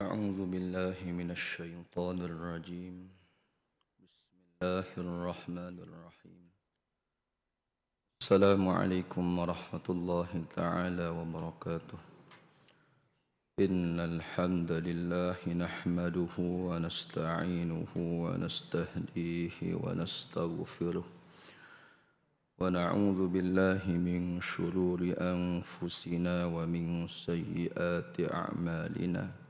أعوذ بالله من الشيطان الرجيم. بسم الله الرحمن الرحيم. السلام عليكم ورحمة الله تعالى وبركاته. إن الحمد لله نحمده ونستعينه ونستهديه ونستغفره. ونعوذ بالله من شرور أنفسنا ومن سيئات أعمالنا.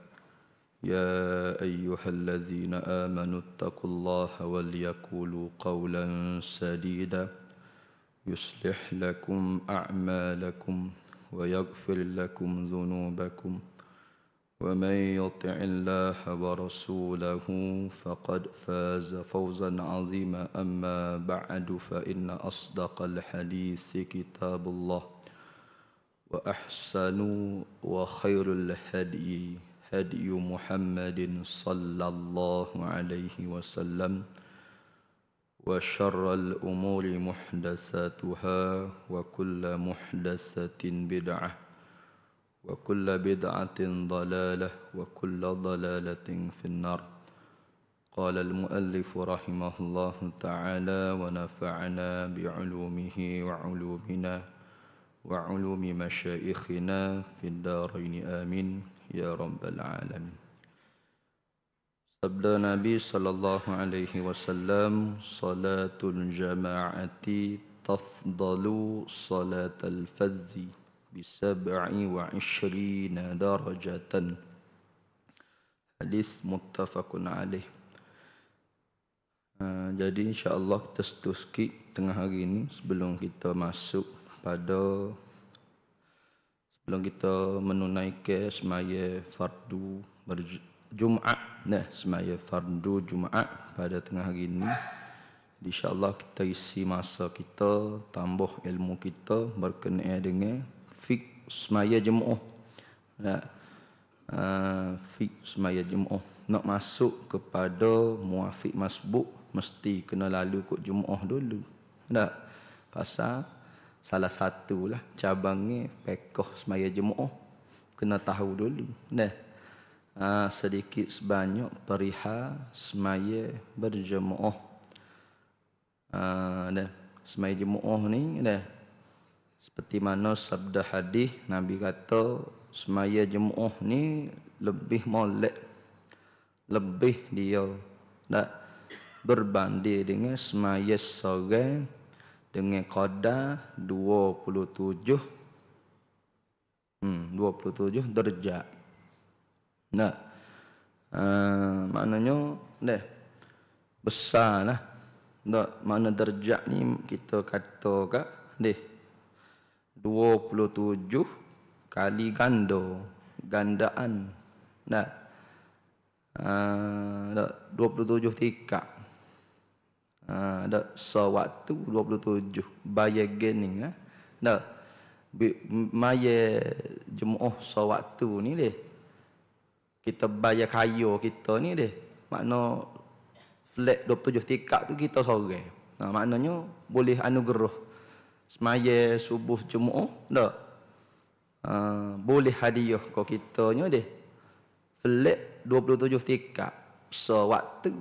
يا أيها الذين آمنوا اتقوا الله وليقولوا قولا سديدا يصلح لكم أعمالكم ويغفر لكم ذنوبكم ومن يطع الله ورسوله فقد فاز فوزا عظيما أما بعد فإن أصدق الحديث كتاب الله واحسن وخير الهدي هدي محمد صلى الله عليه وسلم وشر الأمور محدثاتها وكل محدثة بدعة وكل بدعة ضلالة وكل ضلالة في النار. قال المؤلف رحمه الله تعالى ونفعنا بعلومه وعلومنا وعلوم مشايخنا في الدارين. آمين. Ya rabbal alamin. Sabda nabi sallallahu alaihi wasallam salatul jama'ati tafdalu salatal fazzi bi sab'i wa ishrina darajatan. Hadis muttafaqun alaih. Uh, jadi insyaAllah kita setu sikit tengah hari ini sebelum kita masuk pada sebelum kita menunaikan semaya fardu berjumaat nah semaya fardu jumaat pada tengah hari ini. Insyaallah kita isi masa kita tambah ilmu kita berkenaan dengan fik semaya jemaah nah uh, fik semaya jemaah nak masuk kepada muafiq masbuk mesti kena lalu kok jemaah dulu. Tak pasal salah satu lah cabangnya pekoh semaya jemaah. Kena tahu dulu. Dah. Ha, sedikit sebanyak perihal semaya berjemaah. Ha, dah. Semaya jemaah ni dah. Seperti mana sabda hadis Nabi kata semaya jemaah ni lebih molek lebih dia dah. Berbanding dengan semaya seorang dengan qadar 27 hmm 27 darjat nah uh, maknanya deh besarlah. Tak mana darjat ni kita kata kak deh 27 kali ganda gandaan. Nah uh, 27 tingkat Ha, ada sewaktu 27 bayar gening lah. Dak. Maya jemaah sewaktu ni deh. Kita bayar kayu kita ni deh. Makna flat 27 tingkat tu kita sore. Ha, maknanya boleh anugerah semaya subuh jemaah dak. Ha, boleh hadiah kita nya deh. Flat 27 tingkat sewaktu.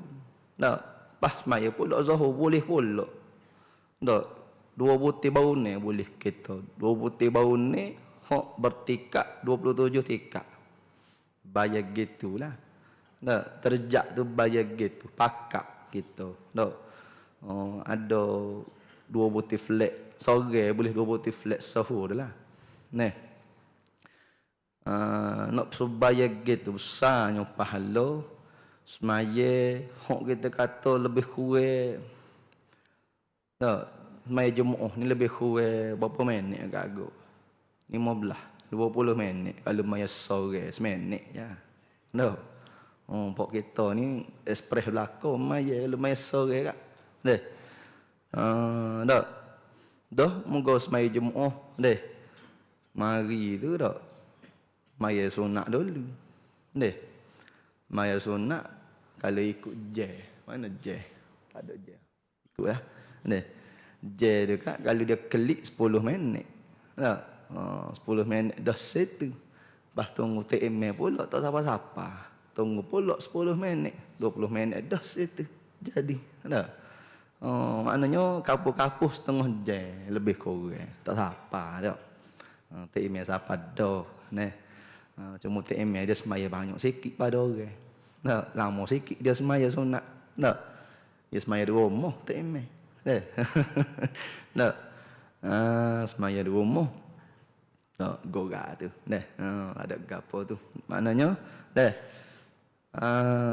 Dak pas maya pula zuhur boleh pula. Tak. Dua butir bau ni boleh kita. Dua butir bau ni hok bertikat 27 tikat. Bayar gitulah. Tak, terjak tu bayar gitu, pakak gitu. Tak. Oh, ada dua butir flat. Sore boleh dua butir flat sahur dah lah. Nah. Uh, nak supaya gitu besarnya pahala semaya hok kita kata lebih kurang. Tak semaya jemaah ni lebih kurang berapa minit agak-agak 15 20 minit. Kalau maya sore seminit ya. No oh pok kita ni ekspres belaka maya kalau maya sore kak. Deh. Uh, dak dah moga semaya jemaah deh. Mari tu dak Maya sunat dulu. Deh. Maya sunat kalau ikut je. Mana je? Tak ada je. Ikutlah. Deh. Je kan kalau dia klik 10 minit. Tak? Oh, 10 minit dah situ. Lepas tunggu TMA pula tak siapa-siapa. Tunggu pula 10 minit. 20 minit dah situ. Jadi. Tak? Oh, maknanya kapus-kapus setengah je lebih kurang. Tak siapa. Tak? Oh, TMA siapa dah. Nih. Ha, cuma TM dia semaya banyak sikit pada orang. Tak, lama sikit dia semaya sunat. Tak. Dia semaya di rumah TM. Eh. tak. Ha, semaya di rumah. Tak, gora tu. Dah. Ha, ada gapo tu. Maknanya, dah. Ha,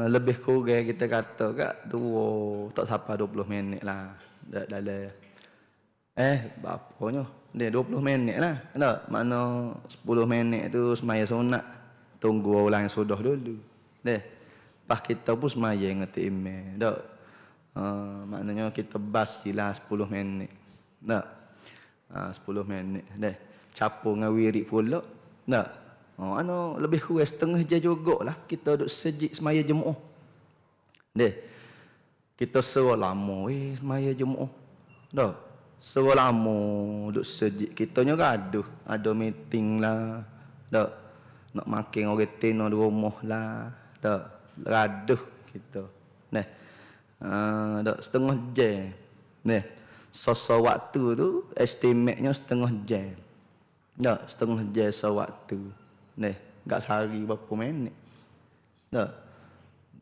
lebih kurang kita kata kat dua tak sampai 20 minit lah dalam eh bapaknya dia 20 minit lah. Tak? Mana 10 minit tu semaya sunat. Tunggu orang yang sudah dulu. Deh. Pas kita pun semaya ngerti email. Tak? Uh, maknanya kita bas lah 10 minit. Tak? Uh, 10 minit. Deh. Capur dengan wirid pula. Tak? Oh, ano, lebih kurang setengah jam juga lah. Kita duduk sejik semaya jemu'ah. Deh. Kita sewa lama. Eh, semaya jemu'ah. Tak? Suruh lama duduk sejik. Kita ni gaduh. Ada meeting lah. Tak. Nak makan orang tino di rumah lah. Tak. Gaduh kita. Nah. Uh, tak. Setengah jam. Nah. Sosa waktu tu estimate-nya setengah jam. Tak. Setengah jam so waktu. Nah. Gak sehari berapa minit. Tak.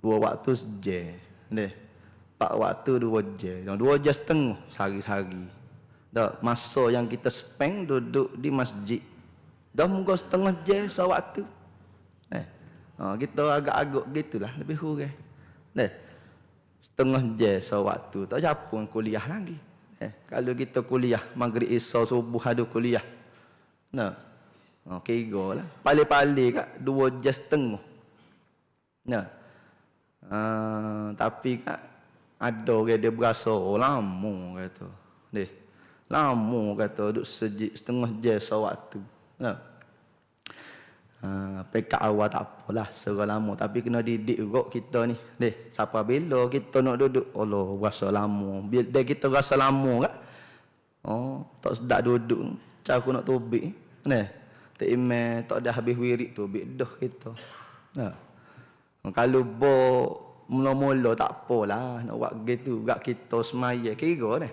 Dua waktu sejam. Nah. Pak waktu dua jam. Dua jam setengah sehari-sehari. Tak, masa yang kita spend duduk di masjid. Dah muka setengah jam sewaktu. Eh. Ha, kita agak-agak gitulah lebih kurang. Eh. Setengah jam sewaktu. Tak siapa kuliah lagi. Eh. Kalau kita kuliah maghrib isya subuh ada kuliah. Nah. Ha, kira lah. Pali-pali kak dua jam setengah. Nah. Ha, tapi kak ada orang dia berasa oh, lama kata. Deh. Lama kata duduk sejik setengah jam sewaktu. Ha. Ha, pekat awal tak apalah serah lama tapi kena didik juga kita ni. Deh, siapa bila kita nak duduk? Allah, rasa lama. Bila kita rasa lama kak. Oh, tak sedap duduk. Cara aku nak tubik. Nah, tak email, tak ada habis wirid tu, tubik dah kita. Ha. Kalau bo mula-mula tak apalah nak buat gitu, gak kita semaya kira dah.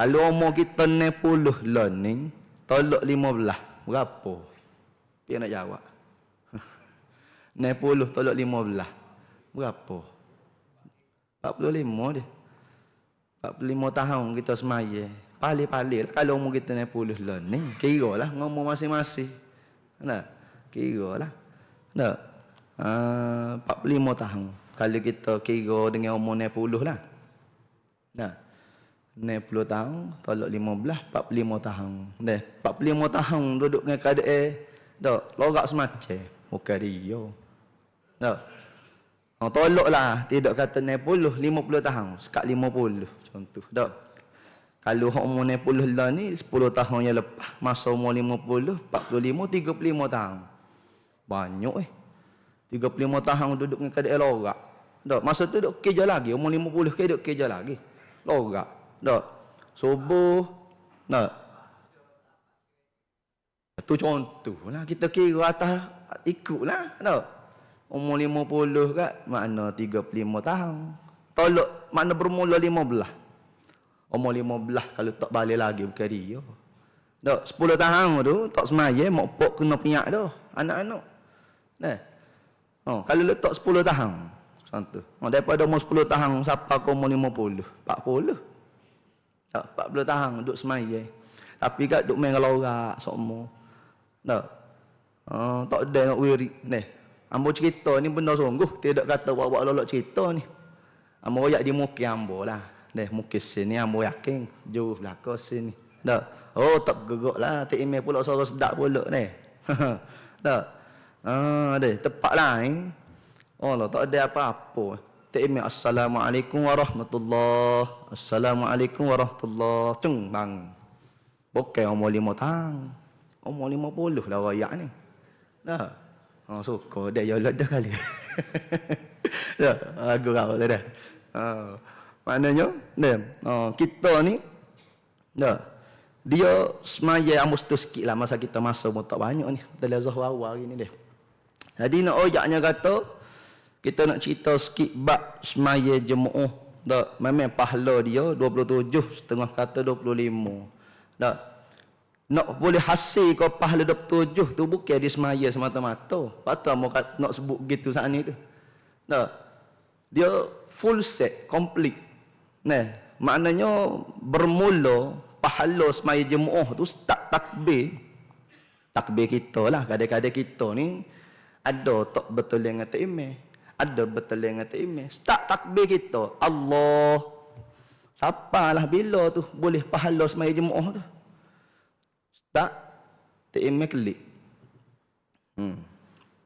Kalau umur kita 60 learning, tolak 15. Berapa? Dia nak jawab. 60 tolak 15. Berapa? 45 dia. 45 tahun kita semaya. Pali-pali lah. Kalau umur kita 60 learning, kira lah ngomong masing-masing. Nah, kira lah. Tak? Uh, 45 tahun. Kalau kita kira dengan umur 60 lah. Nah. 60 tahun, tolak 15, 45 tahun. Deh, 45 tahun duduk dengan keadaan dak lorak semacam bukan dia. Dak. Oh, tolaklah tidak kata 60, 50 tahun, sekat 50 contoh. Dak. Kalau hak umur 60 lah ni 10 tahun yang lepas, masa umur 50, 45, 35 tahun. Banyak eh. 35 tahun duduk dengan keadaan lorak. Dak, masa tu duduk kerja lagi, umur 50 ke duduk kerja lagi. Lorak. Tak. Subuh. Tak. Itu contoh lah. Kita kira atas ikutlah. Tak. Umur lima puluh kat makna tiga puluh lima tahun. Tolok makna bermula lima belah. Umur lima belah kalau tak balik lagi bukan dia. Tak. Sepuluh tahun tu tak semaya mak pok kena pinyak dah. Anak-anak. Nah. Oh, kalau letak sepuluh tahun. Contoh. Oh, daripada umur 10 tahun sampai ke umur 50. 40. Tak, 40 tahun duduk semaya. Tapi kat duduk main lorak semua. Tak. Uh, tak ada nak wiri. Ni. Ambo cerita ni benda sungguh. Tidak kata buat-buat lolok cerita ni. Ambo royak di muka ambo lah. Deh muka sini ambo yakin. Jauh belakang sini. Tak. Oh tak gegok lah. Tak email pula suara sedap pula ni. tak. Ah, deh. Tepat lah eh. Oh tak ada apa-apa. Tak email Assalamualaikum warahmatullahi Assalamualaikum warahmatullahi Ceng bang. Bukan umur lima tahun. Umur lima puluh lah rakyat ni. Dah. Oh, suka dia ya dah kali. dah, aku kau dah. dah. Uh, maknanya, dah. Uh, kita ni, dah. Dia semaya amus tu sikit lah masa kita masa pun tak banyak ni. Dalam Zahra awal ni dia. Jadi nak ojaknya kata, kita nak cerita sikit bab semaya jemaah. Tak, memang pahala dia 27, setengah kata 25. Tak, nak boleh hasil kau pahala 27 tu bukan dia semaya semata-mata. Patut mau nak sebut gitu saat ni tu. Tak, dia full set, complete. Nah, maknanya bermula pahala semaya jemaah tu start takbir. Takbir kita lah, kadang-kadang kita ni ada tak betul kata imeh ada betul yang kata imam. Start takbir kita. Allah. Siapalah bila tu boleh pahala semaya jemaah tu. Start. Tak imam klik. Hmm.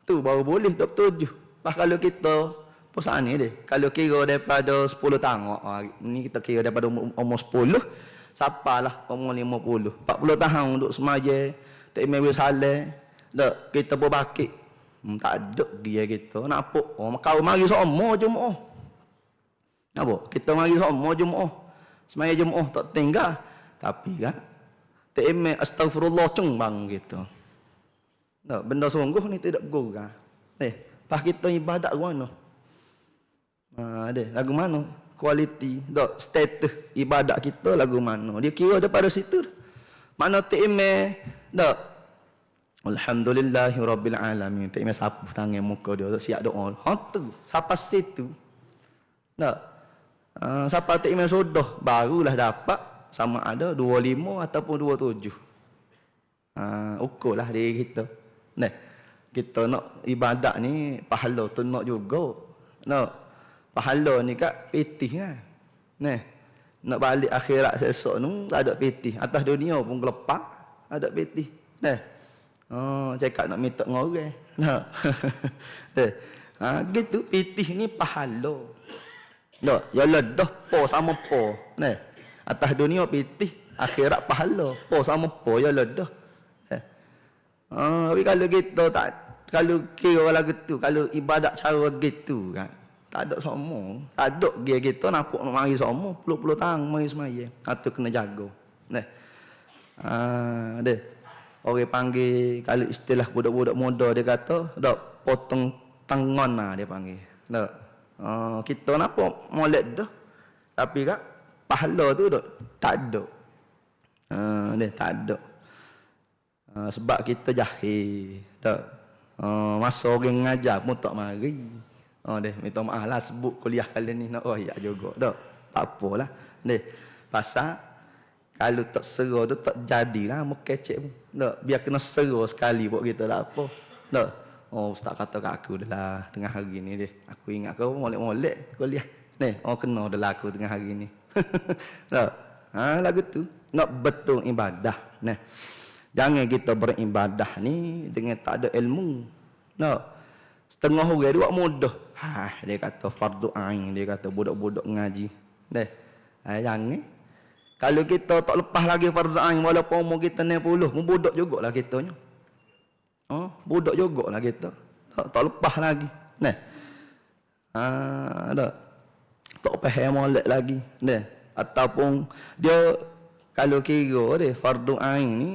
Tu baru boleh 27. Pas kalau kita Pusat ni dia. Kalau kira daripada 10 tahun. Oh, ni kita kira daripada umur, umur 10. Siapalah umur 50. 40 tahun untuk semaja. Tak imam salah. Tak, kita berbakit. Hmm, tak ada dia kita. Nak apa? Oh, kau mari semua Jumaat. Apa? Kita mari semua Jumaat. Semaya Jumaat tak tinggal. Tapi kan, tak emek astagfirullah ceng bang gitu. Tak, benda sungguh ni tidak gurau. Eh, pas kita ibadat ke mana? Ha, ada lagu mana? Kualiti, tak status ibadat kita lagu mana? Dia kira daripada situ. Mana tak emek, tak Alhamdulillahi Rabbil Alamin. Tak ingat sapu tangan muka dia. Siap doa. Ha tu. Siapa situ. Tak. Uh, siapa tak ingat sudah. Barulah dapat. Sama ada 25 ataupun 27. Uh, ukur lah diri kita. Nah, kita nak ibadat ni pahala tu nak juga. Nak pahala ni kat pitih kan. Nah, nak balik akhirat sesok tu tak ada pitih. Atas dunia pun kelepah ada pitih. Nah, Oh, cakap nak minta dengan orang. Nak. eh. Ha, gitu pitih ni pahala. Tak, ya dah po sama po. Nah. Atas dunia pitih, akhirat pahala. Po sama po ya dah. Eh. Ha, tapi kalau kita tak kalau kira lagu tu, kalau ibadat cara gitu kan. Tak ada semua. Tak ada dia kita nampak nak mari semua. Puluh-puluh tahun mari semaya. Atau kena jaga. Nah. Ha, deh. Orang panggil kalau istilah budak-budak muda dia kata dak potong tangan lah dia panggil. Dak. Uh, kita napa molek dah. Tapi kak pahala tu dak tak ada. Uh, dia tak ada. Uh, sebab kita jahil. Dak. Uh, masa orang ngajar pun tak mari. Oh deh minta maaf lah sebut kuliah kali ni nak oh ya juga. Dak. Tak apalah. Deh. Pasal kalau tak seru tu tak jadilah mau kecek pun. Tak, biar kena seru sekali buat kita tak apa. Tak. Oh, ustaz kata kat aku dah lah tengah hari ni dia. Aku ingat kau molek-molek kuliah. Ni, oh kena dah laku tengah hari ni. tak. Ha, lagu tu nak betul ibadah. Nah. Jangan kita beribadah ni dengan tak ada ilmu. Tak. Setengah orang dia buat mudah. Ha, dia kata fardu ain, dia kata budak-budak ngaji. Deh. Ha, jangan kalau kita tak lepas lagi fardu ain walaupun umur kita 60, pun budak jugaklah kitanya. Oh, budak jugaklah kita. Tak, tak lepas lagi. Nah. Ah, ada. Tak faham molek lagi. Nah. Ataupun dia kalau kira dia fardu ain ni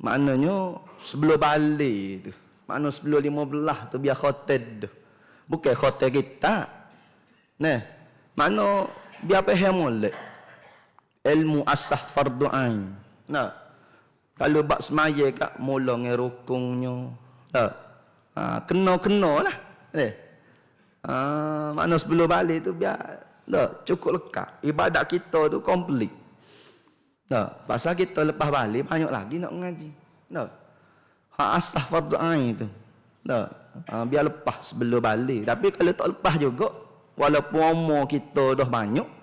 maknanya sebelum balik tu. Maknanya sebelum lima belah tu biar khoted tu. Bukan khoted kita. Nah. Mana biar faham molek ilmu asah fardu ain. Nah. Kalau bab semaya kat mula dengan rukunnya. Tak. Ha, kena-kena lah. Eh. Uh, mana sebelum balik tu biar tak cukup lekat. Ibadat kita tu komplit. Tak, pasal kita lepas balik banyak lagi nak mengaji. Tak. Hak asah fardu ain tu. Tak. Uh, biar lepas sebelum balik. Tapi kalau tak lepas juga walaupun umur kita dah banyak,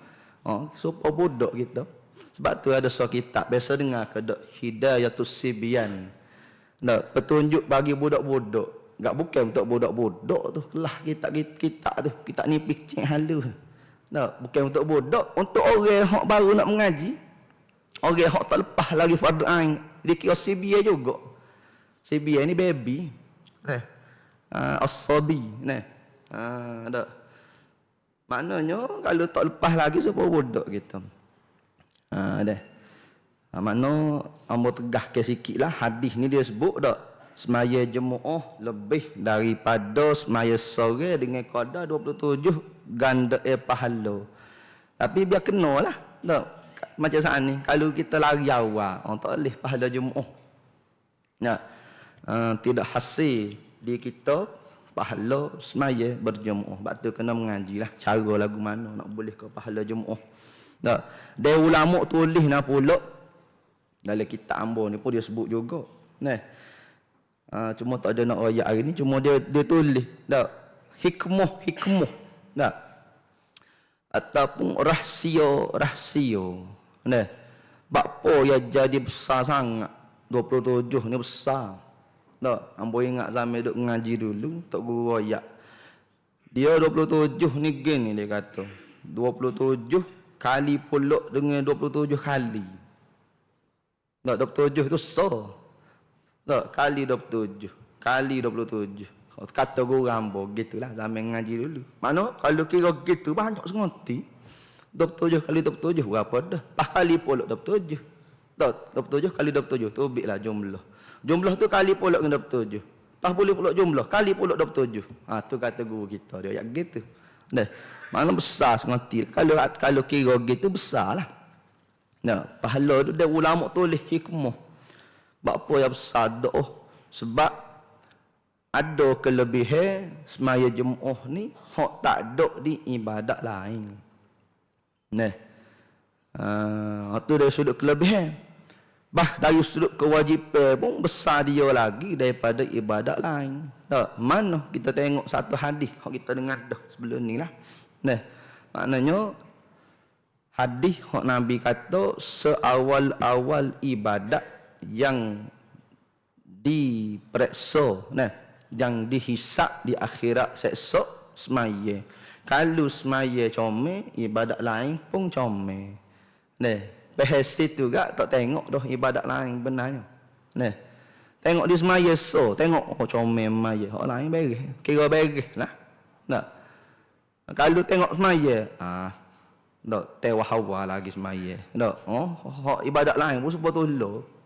uh, supaya budak kita. Sebab tu ada sebuah kitab biasa dengar ke Hidayatus Sibian. Tak, petunjuk bagi budak-budak. Enggak bukan untuk budak-budak tu. Kelah kita kita tu. Kita ni pikcik halu. Tak, bukan untuk budak. Untuk orang yang baru nak mengaji. Orang yang tak lepas lagi fardu ain. Dia kira CBA juga. CBA ni baby. Nah. Uh, Asabi. Nah. Uh, tak. Maknanya kalau tak lepas lagi siapa budak kita. Ha dah. Ha, makna ambo tegah ke sikit lah hadis ni dia sebut tak semaya jemu'ah lebih daripada semaya sore dengan qada 27 ganda eh pahala. Tapi biar kena lah. Tak? Macam saat ni, kalau kita lari awal, orang tak boleh pahala jemu'ah. Ya. Uh, tidak hasil di kita pahala semaya berjemu'ah. Sebab tu kena mengaji lah. Cara lagu mana nak boleh ke pahala jemu'ah. Tak? Dia ulama tulis nak pulak. Dalam kitab ambo ni pun dia sebut juga. Nah. Ha, cuma tak ada nak ayat hari ni cuma dia dia tulis tak hikmah hikmah tak ataupun rahsia rahsia nah bakpo ya jadi besar sangat 27 ni besar tak ambo ingat zaman duk ngaji dulu tak guru ayat dia 27 ni gini dia kata 27 kali pulak dengan 27 kali tak 27 tu so tak, kali 27. Kali 27. Kata guru rambo, gitulah zaman ngaji dulu. Mana kalau kira gitu banyak sengerti. 27 kali 27 berapa dah? Pas kali pula 27. Tak, 27 kali 27 tu ubiklah jumlah. Jumlah tu kali pula dengan 27. Pas boleh pula jumlah kali pula 27. Ha tu kata guru kita dia yang gitu. Nah, mana besar sengerti. Kalau kalau kira gitu besarlah. Nah, pahala tu dia ulama tulis hikmah. Apa yang besar doa sebab ada kelebihan semaya jemuh ni hok tak ada di ibadat lain. Nah. Uh, itu dari sudut kelebihan. Bah dari sudut kewajipan pun besar dia lagi daripada ibadat lain. Tak, mana kita tengok satu hadis hok kita dengar dah sebelum ni lah. Nah. Maknanya hadis hok Nabi kata seawal-awal ibadat yang diperiksa nah yang dihisap di akhirat seksa semaya kalau semaya comel ibadat lain pun comel nah bahas itu gak tak tengok dah ibadat lain benarnya nah tengok di semaya so tengok oh comel semaya orang lain beres kira beres lah nah kalau tengok semaya ah tak tewah hawa lagi semaya tak oh ibadat lain pun sebab tolong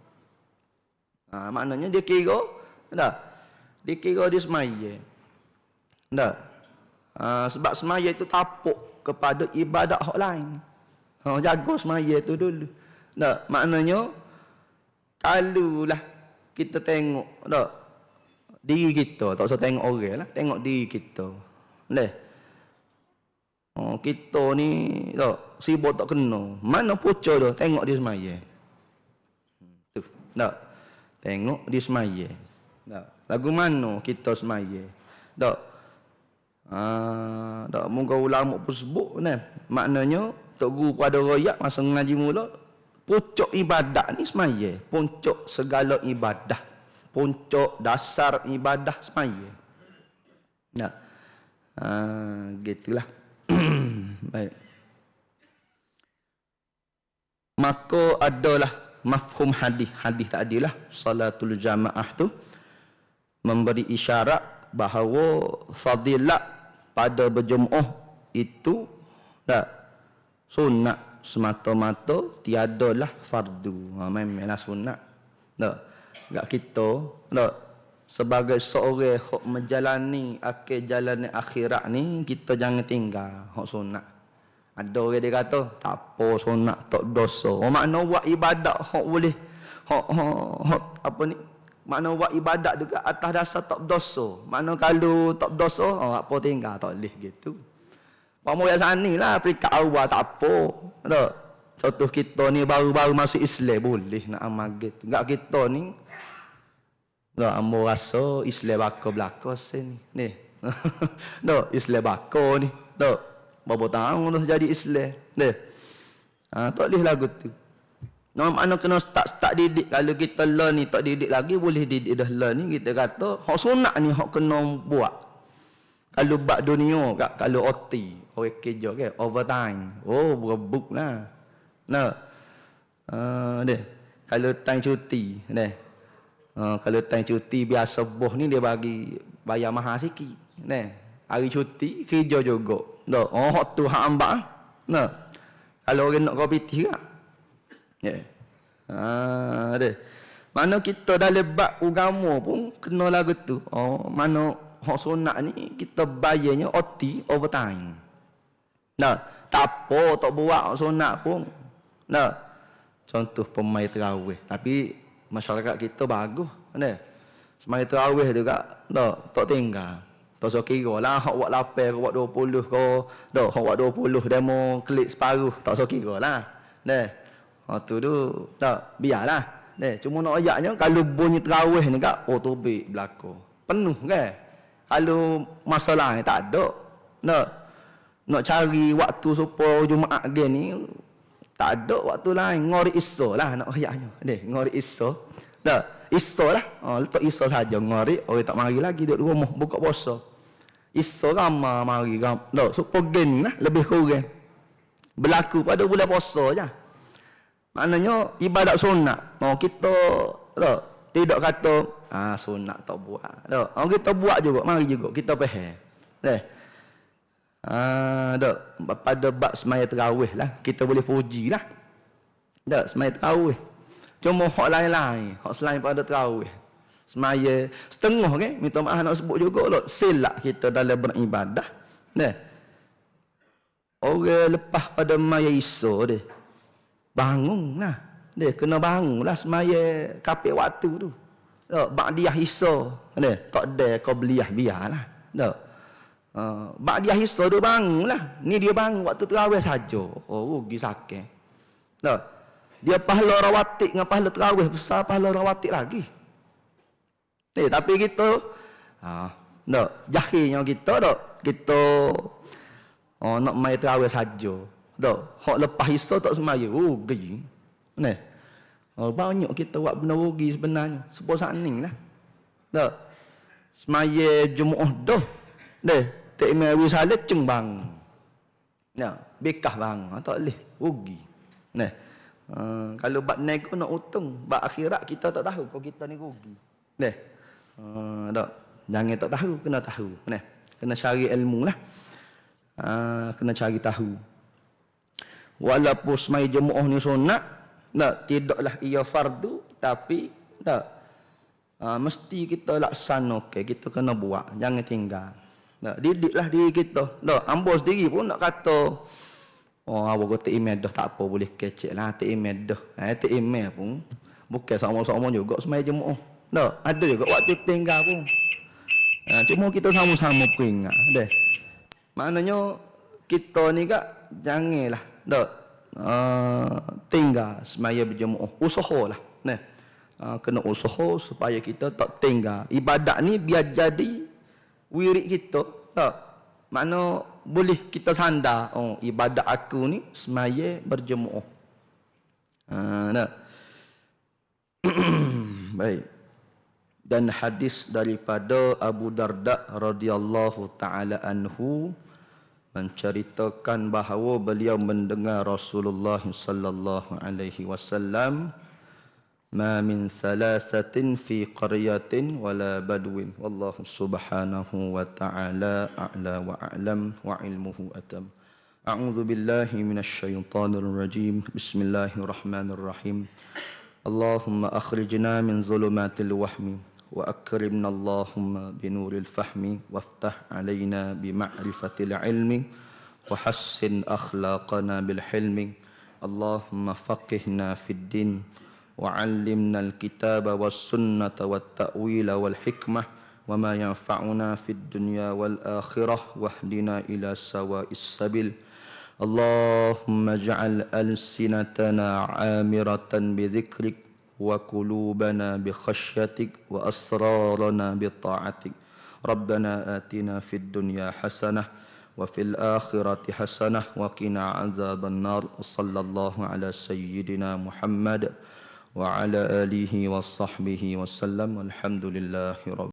Ha, maknanya dia kira, tak? Dia kira dia semaya. Tak? Ha, sebab semaya itu tapuk kepada ibadat hak lain. Ha, jaga semaya itu dulu. Tak? Maknanya, kalau lah kita tengok, tak? Diri kita, tak usah tengok orang lah. Tengok diri kita. Tak? Oh, kita ni, tak? Sibuk tak kena. Mana pucuk tu? Tengok dia semaya. Hmm, tu, tak? Tengok di semaya. Tak. Lagu mana kita semaya? Tak. Ah, tak muka ulama pun sebut kan. Maknanya tok guru pada royak masa ngaji mula pucuk ibadat ni semaya. Puncuk segala ibadah. Puncuk dasar ibadah semaya. Nah. Ah, gitulah. Baik. Maka adalah mafhum hadis hadis tadi lah salatul jamaah tu memberi isyarat bahawa fadilat pada berjumuah itu tak sunat semata-mata tiadalah fardu ha memanglah sunat tak gak kita tak sebagai seorang hok menjalani akhir jalan akhirat ni kita jangan tinggal hok sunat ada orang dia kata, tak apa sunat tak dosa. Oh makna buat ibadat hok boleh hok hok apa ni Mana buat ibadat juga atas dasar tak berdosa. Mana kalau tak berdosa, oh, apa tinggal tak boleh gitu. Pamoh yang sana lah, peringkat awal tak apa. Tak? Contoh kita ni baru-baru masuk Islam boleh nak amal gitu. Enggak kita ni, tak, ambo rasa Islam bako belakang sini. Ni. Tak, Islam bako ni. Tak, berapa tahun dah jadi Islam. Ni. Ha, tak boleh lagu tu. Nama mana kena start-start didik. Kalau kita learn ni tak didik lagi, boleh didik dah learn ni. Kita kata, hak sunat ni hak kena buat. Kalau bak dunia, kak, kalau OT, orang kerja ke, overtime. Oh, berebuk lah. Nah. Uh, deh. Kalau time cuti, deh. Uh, kalau time cuti biasa boh ni dia bagi bayar mahal sikit. Deh. Hari cuti, kerja juga. Dah. Oh, tu hak ambak. Nah. Kalau orang nak kopi tiga. Ya. Yeah. Ha, ada. Mana kita dah lebat agama pun kena lagu tu. Oh, mana hak sunat ni kita bayarnya OT overtime. Nah, tak apa tak buat hak sunat pun. Nah. Contoh pemain terawih. Tapi masyarakat kita bagus. Nah. Semai terawih juga. Dah, tak tinggal. Tak usah kira lah, hak buat 8 ke buat 20 ke. Dah, hak buat 20 demo klik separuh. Tak usah kira lah. Dah. Ha tu tu. Tak, biarlah. Dah, cuma nak ayatnya kalau bunyi terawih ni kak, oh tu baik berlaku. Penuh kan? Kalau masalah tak ada. Nak nak cari waktu supaya Jumaat gen ni tak ada waktu lain ngori iso lah nak ayatnya. Dah, ngori iso. Dah, iso lah. Oh, letak iso saja ngori, orang tak mari lagi duduk rumah buka puasa. Iso ramah mari ram. No, so pogen lah lebih kurang. Berlaku pada bulan puasa je. Maknanya ibadat sunat. Oh, kita tak, tidak kata ah sunat tak buat. Tak. Oh, kita buat juga, mari juga kita faham. Eh. Ah, tak. pada bab semaya terawih lah, kita boleh puji lah. Tak, semaya terawih. Cuma hak lain-lain, hak selain pada terawih semaya setengah kan minta maaf nak sebut juga lah silap kita dalam beribadah nah orang lepas pada maya iso dia bangun lah dia kena bangun lah semaya kapit waktu tu tak ba'diyah iso dia tak ada kau beliah biarlah tak Uh, Bak dia hisah dia bangun lah. Ni dia bangun waktu terawih saja. Oh, rugi sakit. Tak. Dia pahala rawatik dengan pahala terawih besar pahala rawatik lagi. Eh, tapi kita ha, nak jahilnya kita tak kita oh, nak mai terawih saja. Tak, hak lepas isa tak semaya rugi. Neh. Oh, banyak kita buat benda rugi sebenarnya. Sebab saat lah. Tak. Semaya Jumaat dah. Neh, tak imam wisalat ceng bang. Ya, bekah bang. Ha, tak boleh rugi. Neh. Uh, kalau bab nego nak untung, bab akhirat kita tak tahu kalau kita ni rugi. Neh. Uh, tak. Jangan tak tahu, kena tahu. Kena, kena cari ilmu lah. Uh, kena cari tahu. Walaupun semai jemu'ah ni sunat, tak, tidaklah ia fardu, tapi uh, mesti kita laksana, okay, kita kena buat, jangan tinggal. Tak, didiklah diri kita. Tak, ambo sendiri pun nak kata, oh, awak kata email dah, tak apa, boleh kecek lah, tak email dah. Eh, tak email pun, bukan sama-sama juga semai jemu'ah. Tak, ada juga waktu tinggal pun. Ha, cuma kita sama-sama peringat. Deh. Maknanya kita ni kak janganlah tak uh, tinggal semaya berjemaah. Usahalah. Nah. Uh, kena usaha supaya kita tak tinggal. Ibadat ni biar jadi wirid kita. Tak. Mana boleh kita sandar oh ibadat aku ni semaya berjemaah. Uh, nah. Baik dan hadis daripada Abu Darda radhiyallahu taala anhu menceritakan bahawa beliau mendengar Rasulullah sallallahu alaihi wasallam ma min salasatin fi qaryatin wala badwin. Wallahu subhanahu wa ta'ala a'la wa a'lam wa ilmuhu atam. A'udzu billahi minasy syaithanir rajim. Bismillahirrahmanirrahim. Allahumma akhrijna min zulumatil wahmi وأكرمنا اللهم بنور الفهم وافتح علينا بمعرفة العلم وحسن أخلاقنا بالحلم اللهم فقهنا في الدين وعلمنا الكتاب والسنة والتأويل والحكمة وما ينفعنا في الدنيا والآخرة واهدنا إلى سواء السبيل اللهم اجعل ألسنتنا عامرة بذكرك وقلوبنا بخشيتك وأسرارنا بطاعتك. ربنا آتنا في الدنيا حسنة وفي الآخرة حسنة وقنا عذاب النار. وصلى الله على سيدنا محمد وعلى آله وصحبه وسلم. والحمد لله رب